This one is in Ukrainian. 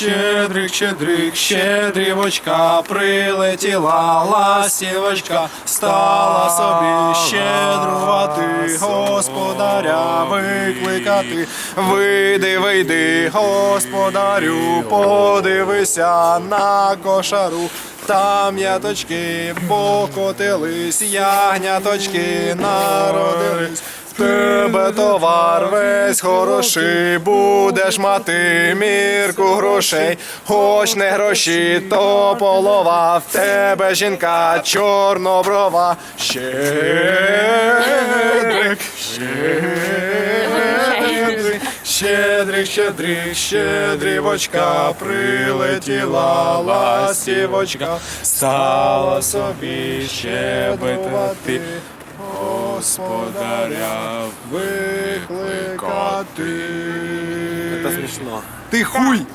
щедрик, щедрик, щедрівочка, прилетіла ластівочка, стала собі щедрувати, господаря викликати. Вийди, вийди, господарю, подивися на кошару. Там яточки покотились, ягняточки народились. Тебе товар весь хороший, будеш мати мірку грошей, хоч не гроші, то полова, в тебе жінка чорноброва. Щедрик, щедрик, щедрик, щедрик, щедрівочка, прилетіла ластівочка, стала собі щебетати. Господаря викликати. Це смішно. Ти хуй!